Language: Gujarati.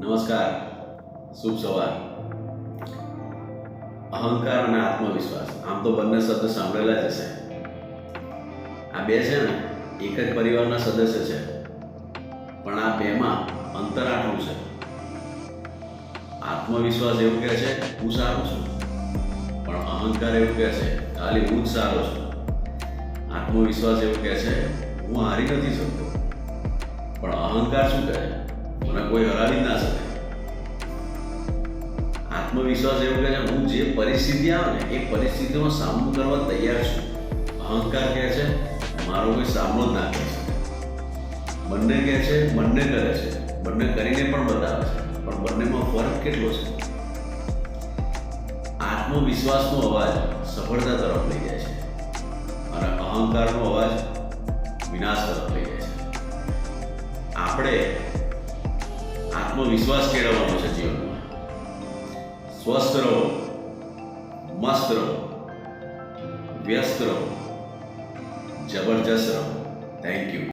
નમસ્કાર. શુભ સવાર. અહંકાર અને આત્મવિશ્વાસ, આમ તો બંને શબ્દ સાંભળેલા જ હશે. આ બે છે ને, એક જ પરિવારના સદસ્ય છે. પણ આ બેમાં અંતર આટલું છે. આત્મવિશ્વાસ એવું કહે છે, હું સારો છું. પણ અહંકાર એવું કહે છે, ખાલી હું જ સારો છું. આત્મવિશ્વાસ એવું કહે છે, હું હારી નથી શકતો. પણ અહંકાર શું કહે? મને કોઈ હરાવી ના શકે. આત્મવિશ્વાસ એવું કહે છે, હું જે પરિસ્થિતિ આવે ને, એ પરિસ્થિતિનો સામનો કરવા તૈયાર છું. અહંકાર કહે છે, મારો કોઈ સામનો ના કરી શકે. બંને કહે છે, બંને કરે છે. બંને કરીને પણ બતાવે છે. પણ બંનેમાં ફરક કેટલો છે? આત્મવિશ્વાસનો અવાજ સફળતા તરફ લઈ જાય છે. અને અહંકારનો અવાજ વિનાશ તરફ લઈ જાય છે. આપણે આત્મવિશ્વાસ કેળવવાનો છે જીવનમાં. સ્વસ્થ રહો મસ્ત રહો વ્યસ્ત રહો જબરજસ્ત રહો થેન્ક યુ